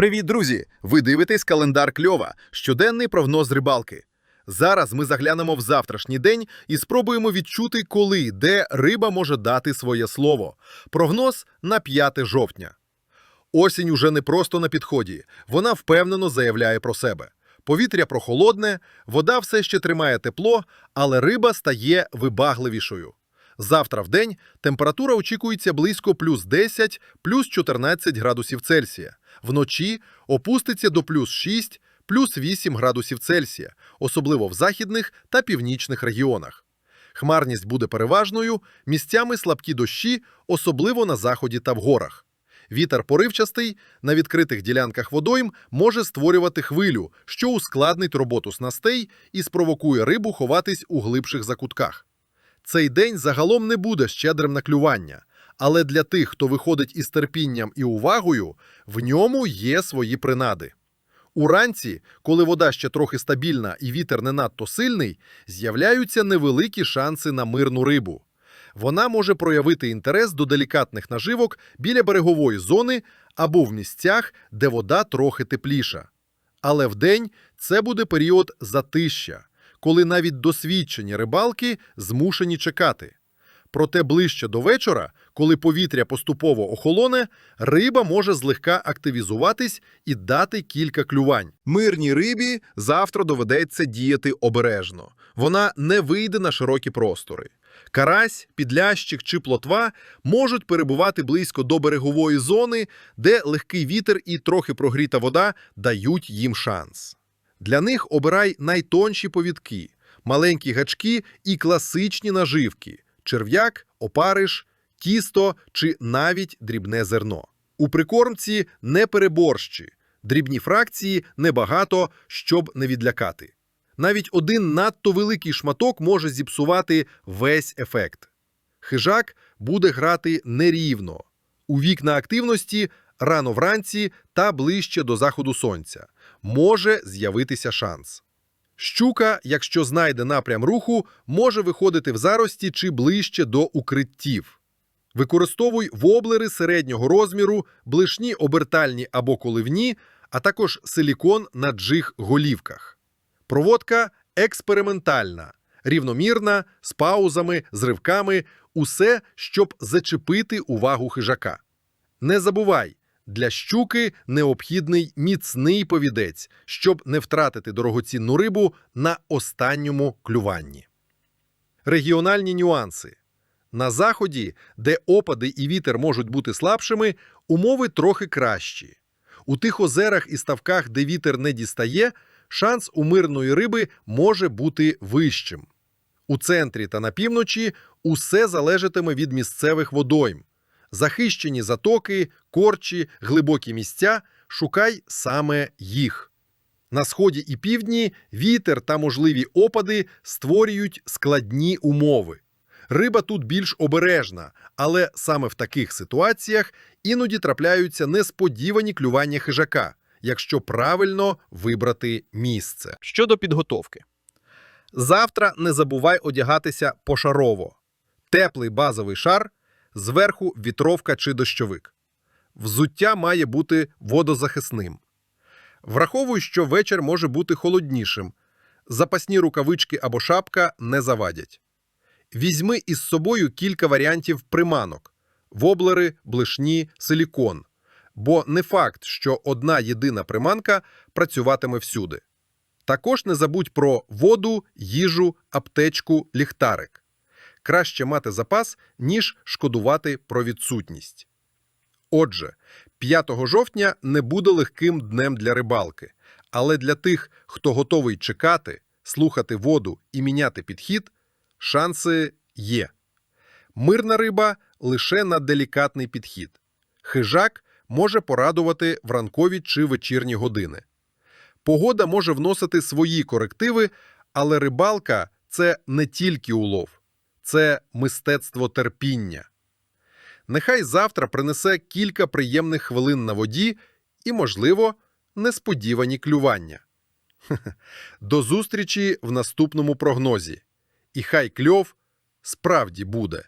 Привіт, друзі! Ви дивитесь календар кльова, щоденний прогноз рибалки. Зараз ми заглянемо в завтрашній день і спробуємо відчути, коли де риба може дати своє слово. Прогноз на 5 жовтня. Осінь уже не просто на підході, вона впевнено заявляє про себе. Повітря прохолодне, вода все ще тримає тепло, але риба стає вибагливішою. Завтра в день температура очікується близько плюс 10, плюс 14 градусів Цельсія. Вночі опуститься до плюс 6, плюс 8 градусів Цельсія, особливо в західних та північних регіонах. Хмарність буде переважною, місцями слабкі дощі, особливо на заході та в горах. Вітер поривчастий на відкритих ділянках водойм може створювати хвилю, що ускладнить роботу снастей і спровокує рибу ховатись у глибших закутках. Цей день загалом не буде щедрим на клювання, але для тих, хто виходить із терпінням і увагою, в ньому є свої принади. Уранці, коли вода ще трохи стабільна і вітер не надто сильний, з'являються невеликі шанси на мирну рибу. Вона може проявити інтерес до делікатних наживок біля берегової зони або в місцях, де вода трохи тепліша. Але вдень це буде період затища, коли навіть досвідчені рибалки змушені чекати. Проте ближче до вечора, коли повітря поступово охолоне, риба може злегка активізуватись і дати кілька клювань. Мирній рибі завтра доведеться діяти обережно. Вона не вийде на широкі простори. Карась, підлящик чи плотва можуть перебувати близько до берегової зони, де легкий вітер і трохи прогріта вода дають їм шанс. Для них обирай найтонші повідки, маленькі гачки і класичні наживки черв'як, опариш, тісто чи навіть дрібне зерно. У прикормці не переборщі, дрібні фракції небагато, щоб не відлякати. Навіть один надто великий шматок може зіпсувати весь ефект. Хижак буде грати нерівно, у вікна активності рано вранці та ближче до заходу сонця. Може з'явитися шанс. Щука, якщо знайде напрям руху, може виходити в зарості чи ближче до укриттів. Використовуй воблери середнього розміру, блишні обертальні або коливні, а також силікон на джиг голівках. Проводка експериментальна, рівномірна, з паузами, з ривками, усе, щоб зачепити увагу хижака. Не забувай, для щуки необхідний міцний повідець, щоб не втратити дорогоцінну рибу на останньому клюванні. Регіональні нюанси. На заході, де опади і вітер можуть бути слабшими, умови трохи кращі. У тих озерах і ставках, де вітер не дістає, шанс у мирної риби може бути вищим. У центрі та на півночі усе залежатиме від місцевих водойм. Захищені затоки, корчі, глибокі місця шукай саме їх. На сході і півдні вітер та можливі опади створюють складні умови. Риба тут більш обережна, але саме в таких ситуаціях іноді трапляються несподівані клювання хижака, якщо правильно вибрати місце. Щодо підготовки. Завтра не забувай одягатися пошарово. Теплий базовий шар, зверху вітровка чи дощовик. Взуття має бути водозахисним. Враховуй, що вечір може бути холоднішим. Запасні рукавички або шапка не завадять. Візьми із собою кілька варіантів приманок: воблери, блишні, силікон. Бо не факт, що одна єдина приманка працюватиме всюди. Також не забудь про воду, їжу, аптечку, ліхтарик. Краще мати запас, ніж шкодувати про відсутність. Отже, 5 жовтня не буде легким днем для рибалки, але для тих, хто готовий чекати, слухати воду і міняти підхід, шанси є. Мирна риба лише на делікатний підхід. Хижак може порадувати в ранкові чи вечірні години. Погода може вносити свої корективи, але рибалка це не тільки улов, це мистецтво терпіння. Нехай завтра принесе кілька приємних хвилин на воді і, можливо, несподівані клювання. До зустрічі в наступному прогнозі. І хай кльов справді буде.